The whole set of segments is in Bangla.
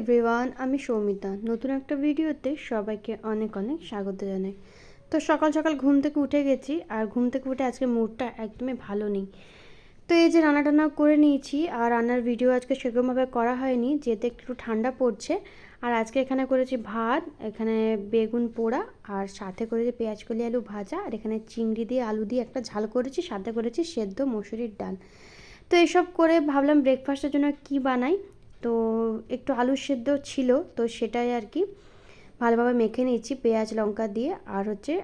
এভরিওয়ান আমি সৌমিতা। নতুন একটা ভিডিওতে সবাইকে অনেক অনেক স্বাগত জানাই। তো সকাল সকাল ঘুম থেকে উঠে গেছি আর ঘুম থেকে উঠে আজকে মুডটা একদমই ভালো নেই। তো এই যে রান্না টান্না করে নিয়েছি আর রান্নার ভিডিও আজকে সেরকমভাবে করা হয়নি যেতে একটু ঠান্ডা পড়ছে। আর আজকে এখানে করেছি ভাত, এখানে বেগুন পোড়া আর সাথে করেছি পেঁয়াজ কলি আলু ভাজা আর এখানে চিংড়ি দিয়ে আলু দিয়ে একটা ঝাল করেছি, সাথে করেছি সেদ্ধ মসুরির ডাল। তো এসব করে ভাবলাম ব্রেকফাস্টের জন্য কি বানাই? তো একটু আলু সেদ্ধ ছিল, তো সেটাই আর কি ভালোভাবে মেখে নিয়েছি পেঁয়াজ, লঙ্কা দিয়ে। আর হচ্ছে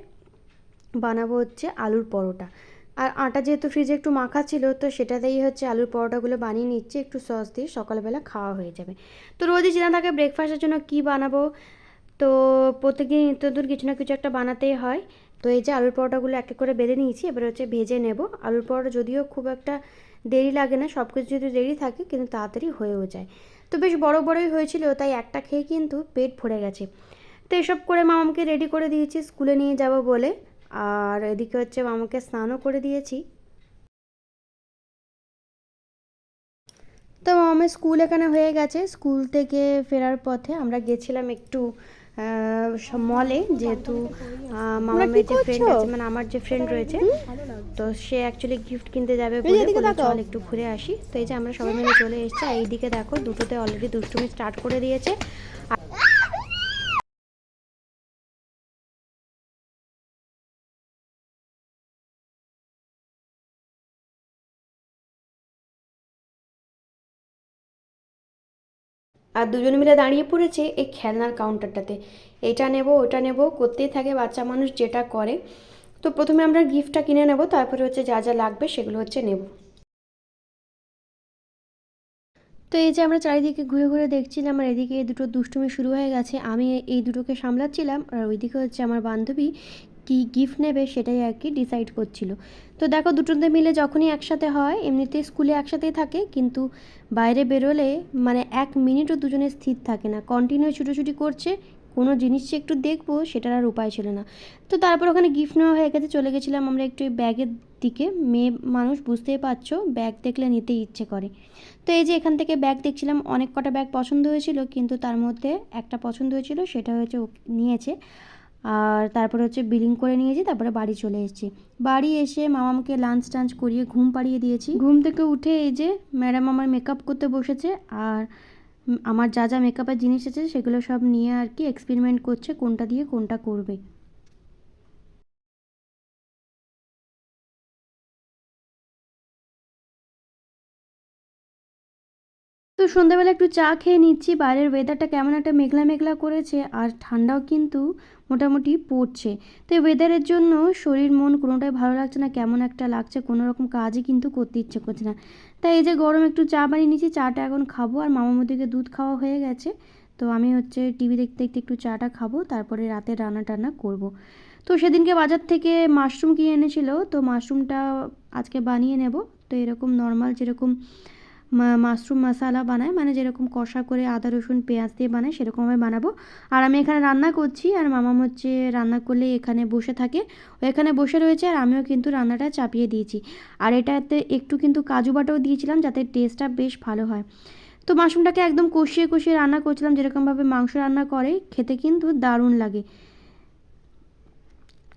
বানাবো হচ্ছে আলুর পরোটা। আর আটা যেহেতু ফ্রিজে একটু মাখা ছিল, তো সেটা দিয়েই হচ্ছে আলুর পরোটাগুলো বানিয়ে নিচ্ছি, একটু সস দিয়ে সকালবেলা খাওয়া হয়ে যাবে। তো রোজই চেনা থাকে ব্রেকফাস্টের জন্য কি বানাবো? তো প্রত্যেকদিন নিত্যদূর কিছু না কিছু একটা বানাতেই হয়। তো এই যে আলুর পরোটাগুলো এক এক করে বেঁধে নিয়েছি, এবার হচ্ছে ভেজে নেব। আলুর পরোটা যদিও খুব একটা দেরি লাগে না সব কিছু যদি দেরি থাকে কিন্তু তাড়াতাড়ি হয়েও যায়। তো বেশ বড় বড়ই হয়েছিল, তাই একটা খেয়ে কিন্তু পেট ভরে গেছে। তো এসব করে মামাকে রেডি করে দিয়েছি, স্কুলে নিয়ে যাব বলে। আর এদিকে হচ্ছে মামাকে স্নানও করে দিয়েছি। তো মামার স্কুল এখানে হয়ে গেছে। স্কুল থেকে ফেরার পথে আমরা গেছিলাম একটু মলে যেহেতু মামা যে ফ্রেন্ড আছে মানে আমার যে ফ্রেন্ড রয়েছে তো সে অ্যাকচুয়ালি গিফট কিনতে যাবে বলে চল একটু ঘুরে আসি। তো এই যে আমরা সবাই মিলে চলে এসেছি এইদিকে দেখো দুটোতে অলরেডি দুষ্টুমি স্টার্ট করে দিয়েছে। আর দুজন মিলে দাঁড়িয়ে পড়েছে এই খেলনার কাউন্টারটাতে এটা নেব, ওটা নেব, করতেই থাকে বাচ্চা মানুষ যেটা করে। তো প্রথমে আমরা গিফটটা কিনে নেব, তারপরে হচ্ছে যা যা লাগবে সেগুলো হচ্ছে নেব। তো এই যে আমরা চারিদিকে ঘুরে ঘুরে দেখছিলাম আর এদিকে এই দুটো দুষ্টুমি শুরু হয়ে গেছে, আমি এই দুটোকে সামলাচ্ছিলাম আর ওইদিকে হচ্ছে আমার বান্ধবী কি গিফট নেবে সেটাই আর কি ডিসাইড করছিল। তো দেখো দুটোতে মিলে যখনই একসাথে হয় এমনিতে স্কুলে একসাথেই থাকে, কিন্তু বাইরে বেরোলে মানে এক মিনিটও দুজনে স্থির থাকে না। কন্টিনিউ ছুটোছুটি করছে, কোনো জিনিস যে একটু দেখব সেটার আর উপায় ছিল না। তো তারপর ওখানে গিফট নেওয়া হয়ে গেছে, চলে গেছিলাম আমরা একটু ব্যাগের দিকে। মেয়ে মানুষ, বুঝতেই পারছ ব্যাগ দেখলে নিতে ইচ্ছে করে। তো এই যে এখান থেকে ব্যাগ দেখছিলাম, অনেক কটা ব্যাগ পছন্দ হয়েছিল, কিন্তু তার মধ্যে একটা পছন্দ হয়েছিল, সেটা হয়েছে নিয়েছে। আর তারপরে হচ্ছে বিলিং করে নিয়েছি তারপরে বাড়ি চলে এসেছি। বাড়ি এসে মামাকে লাঞ্চ টাঞ্চ করিয়ে ঘুম পাড়িয়ে দিয়েছি। ঘুম থেকে উঠে এই যে ম্যাডাম আমার মেকআপ করতে বসেছে আর আমার যা যা মেকআপের জিনিস আছে সেগুলো সব নিয়ে আর কি এক্সপেরিমেন্ট করছে কোনটা দিয়ে কোনটা করবে। তো সন্ধ্যাবেলা একটু চা খেয়ে নিচ্ছি। বাইরের ওয়েদারটা কেমন একটা মেঘলা মেঘলা করেছে আর ঠান্ডাও কিন্তু মোটামুটি পড়ছে। তো এই ওয়েদারের জন্য শরীর, মন কোনোটাই ভালো লাগছে না, কেমন একটা লাগছে কোনো রকম কাজই কিন্তু করতে ইচ্ছে করছে না। তাই এই যে গরম একটু চা বানিয়ে নিচ্ছি, চাটা এখন খাব আর মামামুদিকে দুধ খাওয়া হয়ে গেছে। তো আমি হচ্ছে টিভি দেখতে দেখতে একটু চাটা খাব, তারপরে রাতে রান্না টান্না করব। তো সেদিনকে বাজার থেকে মাশরুম কিনে এনেছিল, তো মাশরুমটা আজকে বানিয়ে নেব। তো এরকম নর্মাল যেরকম মাশরুম মশালা বানায় মানে যেরকম কষা করে আদা, রসুন, পেঁয়াজ দিয়ে বানায় সেরকমভাবে বানাবো। আর আমি এখানে রান্না করছি, আর মামাম হচ্ছে রান্না করলে এখানে বসে থাকে। ও এখানে বসে রয়েছে, আর আমিও কিন্তু রান্নাটা চাপিয়ে দিয়েছি। আর এটাতে একটু কিন্তু কাজু বাটাও দিয়েছিলাম, যাতে টেস্টটা বেশ ভালো হয়। তো মাশরুমটাকে একদম কষিয়ে কষিয়ে রান্না করছিলাম, যেরকমভাবে মাংস রান্না করে, খেতে কিন্তু দারুণ লাগে।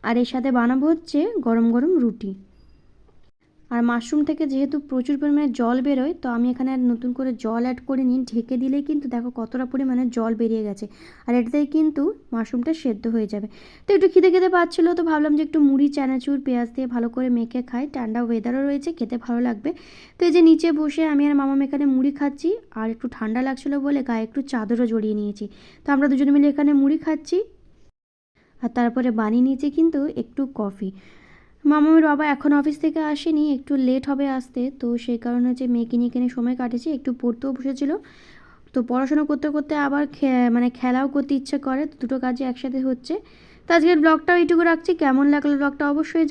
আর এর সাথে বানাবো হচ্ছে গরম গরম রুটি। আর মাশরুম থেকে যেহেতু প্রচুর পরিমাণে জল বেরোয়, তো আমি এখানে আর নতুন করে জল অ্যাড করে নিই ঢেকে দিলেই কিন্তু দেখো কতটা পরিমাণে জল বেরিয়ে গেছে। আর এটাতেই কিন্তু মাশরুমটা সেদ্ধ হয়ে যাবে। তো একটু খিদে খেতে পাচ্ছিলো, তো ভাবলাম যে একটু মুড়ি, চানাচুর, পেঁয়াজ দিয়ে ভালো করে মেখে খাই। ঠান্ডা ওয়েদারও রয়েছে, খেতে ভালো লাগবে। তো এই যে নিচে বসে আমি আর মামা এখানে মুড়ি খাচ্ছি, আর একটু ঠান্ডা লাগছিল বলে গায়ে একটু চাদরও জড়িয়ে নিয়েছি। তো আমরা দুজনে মিলে এখানে মুড়ি খাচ্ছি। আর তারপরে বানিয়ে নিয়েছি কিন্তু একটু কফি। মামামের বাবা এখন অফিস থেকে আসেনি, একটু লেট হবে আসতে। তো সেই কারণে যে মেয়েকে নিয়ে কেনে সময় কাটেছে, একটু পড়তেও বসেছিল। তো পড়াশোনা করতে করতে আবার মানে খেলাও করতে ইচ্ছে করে দুটো কাজে একসাথে হচ্ছে। তো আজকের ব্লগটাও এইটুকু রাখছি। কেমন লাগল ব্লগটা অবশ্যই